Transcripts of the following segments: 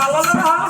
la la la la.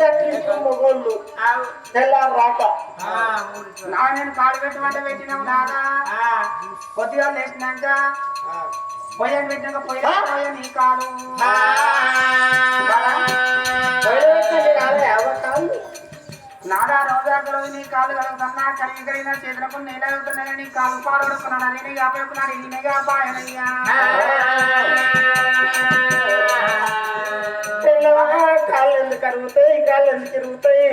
ఎత్తట్టు మొగోళ్ళు. తెల్లారు రాక నా నేను కాలు పెట్టి వంట పెట్టినావు నాదా? కొద్దిగా లేచినాక పొయ్యని పెట్టినాక పొయ్యి పోయే నీ కాలు. నాడా రోజాకు రోజు నీ కాలు కడుగుతున్నా కలిగి కలిగిన చేతులకు నీళ్ళు అవుతున్నాయి నీ కాలు పాడుకున్నాడు నేను తెల్లవా కాళ్ళు ఎందుకు కరుగుతాయి కాళ్ళు తిరుగుతాయి.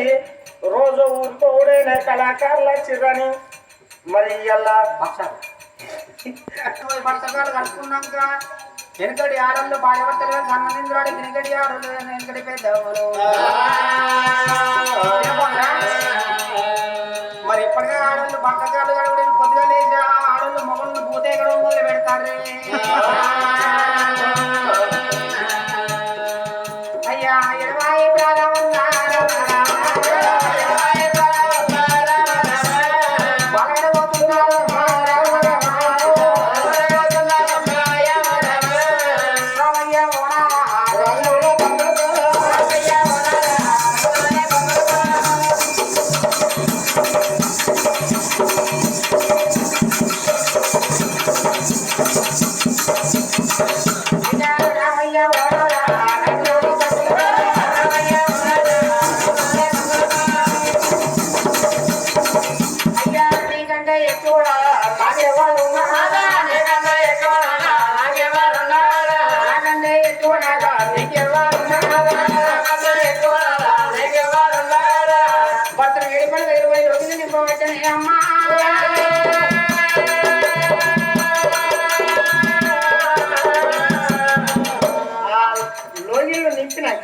రోజు ఊరుకోడైన కళాకారుల చిరని మరి ఇలా పట్టకాలు కట్టుకున్నాక వెనకటి ఆడళ్ళు భార్యవర్తలుగా సన్ననింద్రాడు వెనకటి ఆడలు వెనకటి పెద్దవాళ్ళు. మరి ఇప్పటికే ఆడళ్ళు పట్టకాలు కూడా కొద్దిగా లేచి ఆడళ్ళు మొగళ్ళు పోతే కూడా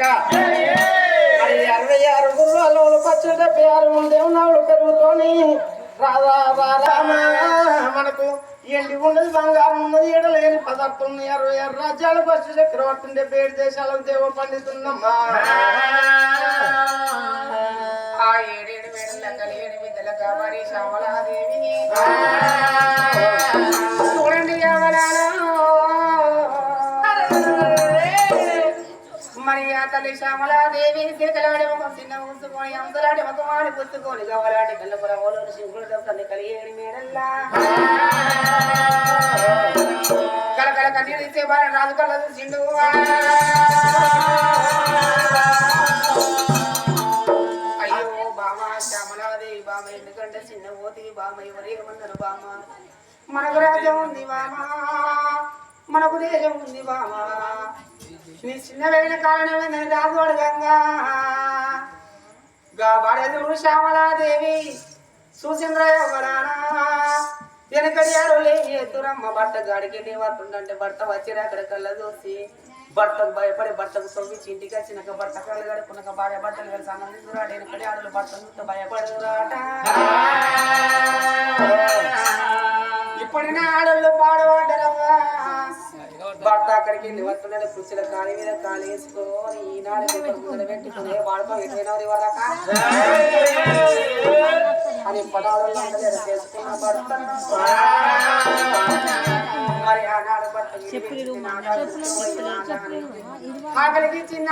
నింపినాక అరవై ఆరు గుర్రాలు పచ్చడి డెబ్బై ఆరు దేవునాడు పెరుగుతోని. రాధా రామ మనకు ఎండి ఉన్నది బంగారం ఉన్నది ఎడలేని పదార్థం ఉంది అరవై ఆరు రాజ్యాల పశు చక్రవర్తి డెబ్బై ఏడు దేశాలకు దేవ పండితుందమ్మా ఉంచుకొని అంతలాంటి ఒక మాడి పుచ్చుకొని గవలాంటి కళ్ళపుర ఓలోని సింగుడు తల్లి కలిగేడు మేడల్లా కలకల కట్టిన ఇచ్చే బాల రాజు కళ్ళ చిండు అయ్యో బామ శ్యామలాదేవి బామ ఎందుకంటే చిన్న పోతి బామ ఎవరు మందరు బామ మనకు రాజ్యం ఉంది బామ మనకు దేశం ఉంది బామ నీ చిన్న వెళ్ళిన కారణమే నేను రాజు అడగంగా గా బడెదురు శ్యామలాదేవి? చూసింద్ర ఎవరానా వెనకడి ఆడు లేని ఎత్తురమ్మ భర్త గాడికి వస్తుందంటే భర్త వచ్చిన అక్కడ కళ్ళ చూసి. భర్తకు భయపడి భర్తకు తొవ్వించి ఇంటికి వచ్చినాక భర్త కళ్ళు గడుపునక భార్య భర్తలు కలిసి ఆనందించురాడు ఎనకడి ఆడలు భర్తను భయపడురాట ఇప్పటి ఆడళ్ళు పాడబడ్డరవ్వా భర్త అక్కడికి వస్తున్నాడు. కుర్చీల కాలి మీద కాలు వేసుకొని ఈనాడు పెట్టుకుని వాడుకో ఎటువైనది వరక అని పదాలలో చేసుకున్న భర్త. మరి ఆనాడు భర్త ఆకలికి చిన్న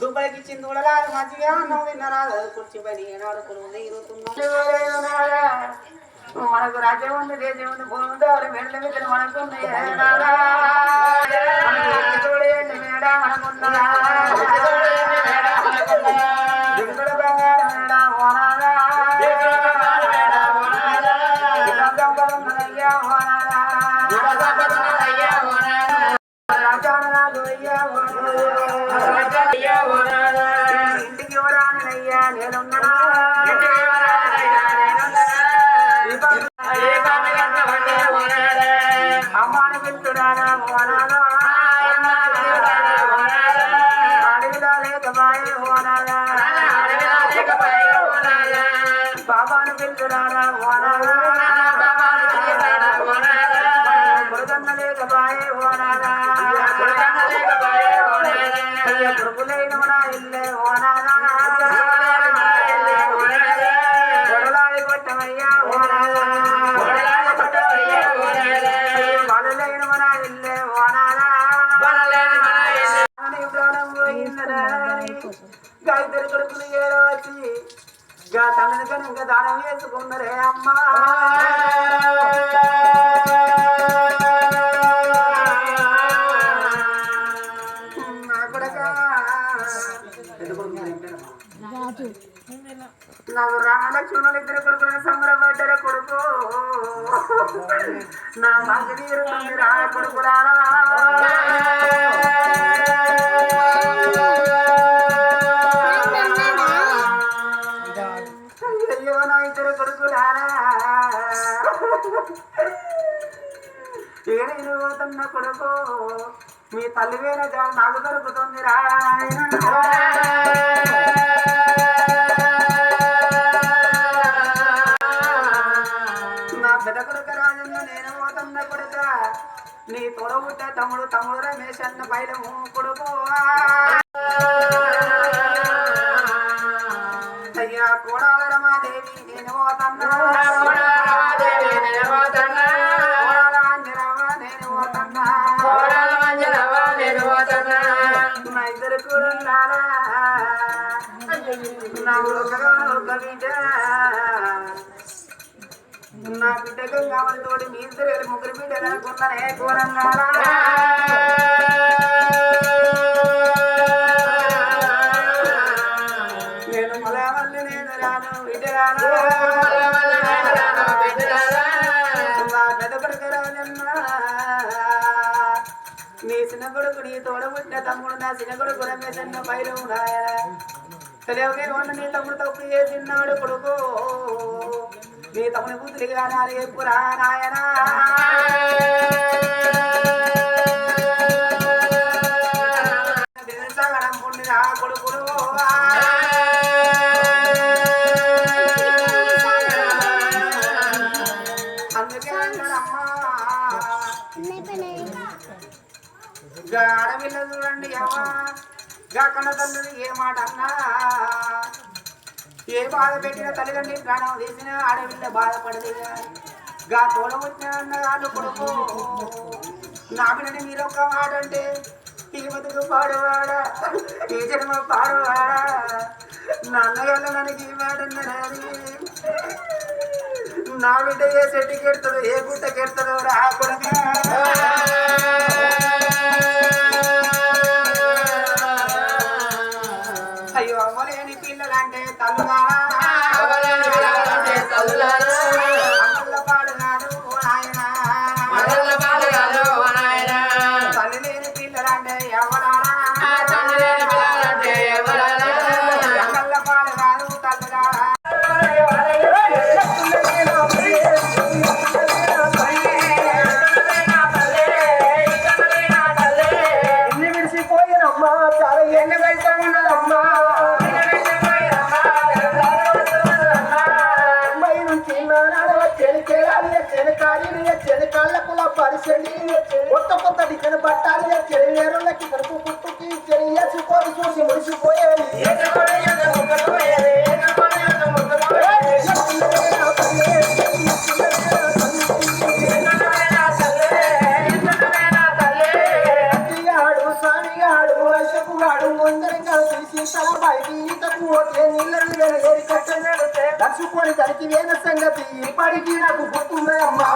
దుబ్బడికి చిన్న ఉడలాలు మంచిగా అన్నం తిన్నరాదు కుర్చీ పని ఏనాడు కొనుంది మనకు రాజ్యం ఉంది దేశం ఉంది భూమి ఉంది ఎవరు మెడల మీద మనకుంది. చూడండి మేడ మనకున్నదా దిగుడు బంగారం మేడ ఇద్దరు కొడుకులు ఏడో వచ్చి గా తనని కనుక దానం వేసుకున్నరే అమ్మా. నాకు రామలక్ష్మణులు ఇద్దరు కొడుకులను సంబరపడ్డర కొడుకు. నా మంగ తీరుతుంది రా కొడుకులారా. ఇద్దరు కొడుకు? మీ తల్లి వేరే నాకు దొరుకుతుంది రా నా పెద్ద కొడుకు రాజన్న నేను పోతున్న కొడుక నీ తొడగుట్ట తమ్ముడు తమ్ముడు రమేష్ అన్న బయట కొడుకు. నా బిడ్డకం కావాలి తోటి మీ ఇద్దరు ముగ్గురు బిడ్డలు అనుకున్నానే ఘోరంగా. కొడుకు రాజన్న నీ చిన్న కొడుకు నీ తోడబుట్టిన తమ్ముడు నా చిన్న కొడుకు రమేశన్న పైరు తెలియకే ఉన్న నీ తమ్ముడు తప్పు చేసినాడు కొడుకు నీ తమ్ముని కూతురిగా నాలుగు ఎప్పురా నాయనా కన్న తల్లిని ఏ మాట అన్నా ఏ బాధ పెట్టిన తల్లిదండ్రి ప్రాణం తీసిన అడవిలో బాధపడదు గా తోడ వచ్చిన అన్నగాళ్ళు కొడుకు. నా బిడ్డని మీరు ఒక్క మాట అంటే ఈ బతుకు పాడువాడా? ఈ జన్మ పాడువాడా? నా అన్నగాళ్ళు నన్ను ఈ మాట అన్నది నా బిడ్డ ఏ చెట్టుకి ఎడుతుందో ఏ గుట్టకి ఎడుతుందో రా కొడుకు. పిల్లలంటే పరిచండి కొత్త కొత్త డిజైన్ వేరులకి కడుపు పుట్టుకి ఇచ్చేది వేసుకోని చూసి మురిసిపోయేది దర్శుకొని తడికి వేన సంగతి ఇప్పటికీ నాకు గుర్తున్నాయమ్మా